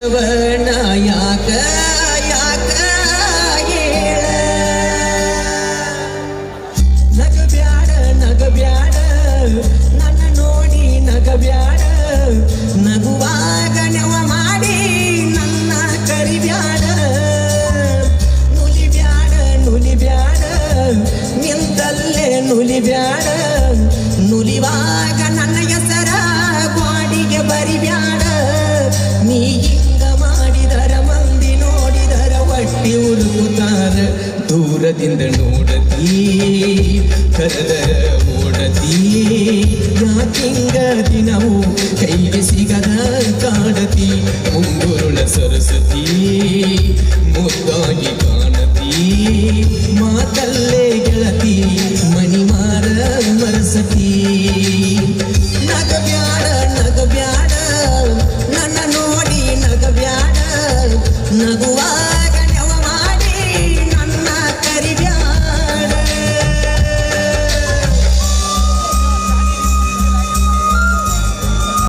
ಯಾಕ ಯಾಕ ಹೇಳ ನಗಬ್ಯಾಡ ನಗಬ್ಯಾಡ ನನ್ನ ನೋಡಿ ನಗಬ್ಯಾಡ ನಗುವಾಗ ನೆವ ಮಾಡಿ ನನ್ನ ಕರಿಬ್ಯಾಡ ನುಲಿಬ್ಯಾಡ ನುಲಿಬ್ಯಾಡ ನಿಂತಲ್ಲೇ ನುಲಿಬ್ಯಾಡ ನುಲಿವಾಗ ನನ್ನ ಹೆಸರ, ಗಾಡಿಗೆ ಬರಿಬ್ಯಾಡ. ದೂರದಿಂದ ನೋಡತಿ ಕರೆದ ಓಡತಿ. ಯಾಕಿಂಗ ದಿನವು ಕೈಗೆ ಸಿಗದ ಕಾಡತಿ, ಮುಂಗುರುಳ ಸರಸತಿ, ಮುದ್ದಾಗಿ ಕಾಣತಿ. ಮಾತಲ್ಲೇ ಗೆಳತಿ ಮಣಿಮಾರ ಮರಸತಿ. ನಗಬ್ಯಾಡ ನಗಬ್ಯಾಡ ನನ್ನ ನೋಡಿ ನಗಬ್ಯಾಡ ನಗುವ